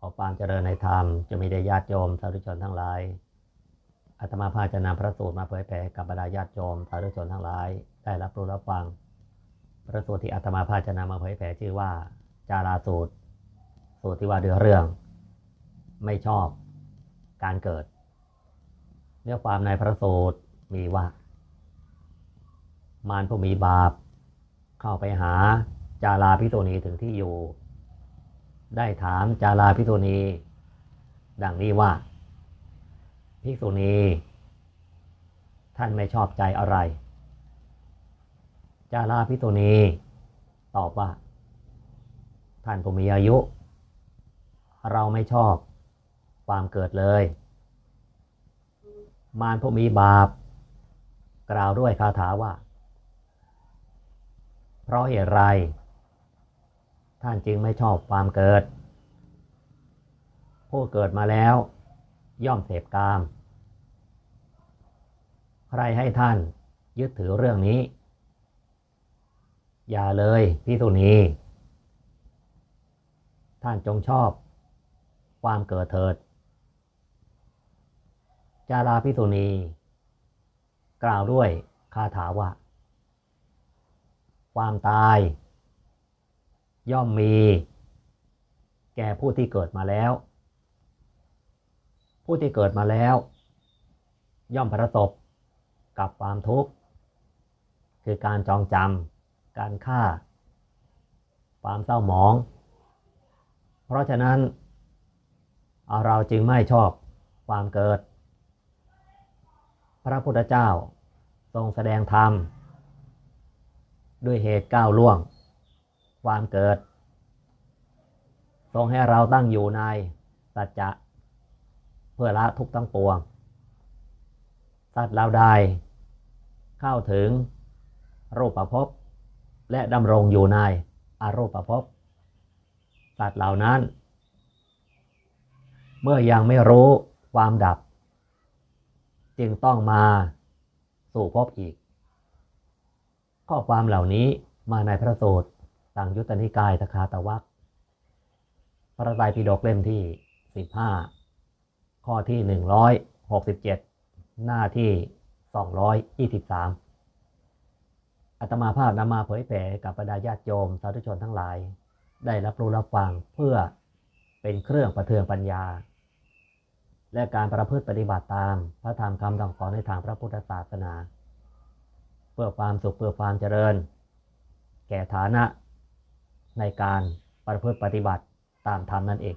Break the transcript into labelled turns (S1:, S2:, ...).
S1: ขอความเจริญในธรรมจะมีได้ญาติโยมสาธุชนทั้งหลายอาตมาภาจะนำพระสูตรมาเผยแผ่กับบรรดาญาติโยมสาธุชนทั้งหลาย ได้รับรู้รับฟัง พระสูตรที่อาตมาภาจะนำมาเผยแผ่ชื่อว่า จาราสูตร สูตรที่ว่าเดือเรื่อง ไม่ชอบการเกิดเนื้อความในพระสูตรมีว่า มารผู้มีบาป เข้าไปหาจาราพิโตนีถึงที่อยู่ ได้ถามจาราพิโตนีดังนี้ว่า ภิกษุณี ท่านไม่ชอบใจอะไร จาราพิโตนีตอบว่า ท่านผู้มีอายุ เราไม่ชอบความเกิดเลย มารผู้มีบาป กล่าวด้วยคาถาว่า เพราะเหตุไร ท่านจึงไม่ชอบความเกิด ผู้เกิดมาแล้วย่อมเสพกาม ใครให้ท่านยึดถือเรื่องนี้ อย่าเลยพิสุนีท่านจงชอบ ความเกิดเถิด จาราพิสุนีกล่าวด้วยคาถาว่า ความตาย ย่อมมี แก่ผู้ที่เกิดมาแล้ว ผู้ที่เกิดมาแล้ว ย่อมประสบกับความทุกข์ คือการจองจำการฆ่า ความเศร้าหมอง เพราะฉะนั้นเราจึงไม่ชอบความเกิด พระพุทธเจ้าทรงแสดงธรรม ด้วยเหตุก้าวล่วง ความเกิด ทรงให้เราตั้งอยู่ในสัจจะเพื่อละทุกข์ทั้งปวงสัตว์เราใดเข้าถึงรูปภพและดำรงอยู่ในอารูปภพสัตว์เหล่านั้น เมื่อยังไม่รู้ความดับ จึงต้องมาสู่ภพอีก ข้อความเหล่านี้มาในพระสูตร สังยุตตนิกายตคาตวัคพระไตรปิฎกเล่มที่15ข้อที่167หน้าที่223อัตมาภาพนำมาเผยแผ่กับบรรดาญาติโยมสาธุชนทั้งหลาย ได้รับรู้รับฟังเพื่อเป็นเครื่องประเทืองปัญญา และการประพฤติปฏิบัติตามพระธรรมคำสั่งสอนในทางพระพุทธศาสนา เพื่อความสุขเพื่อความเจริญ แก่ฐานะ ในการประพฤติปฏิบัติตามธรรมนั่นเอง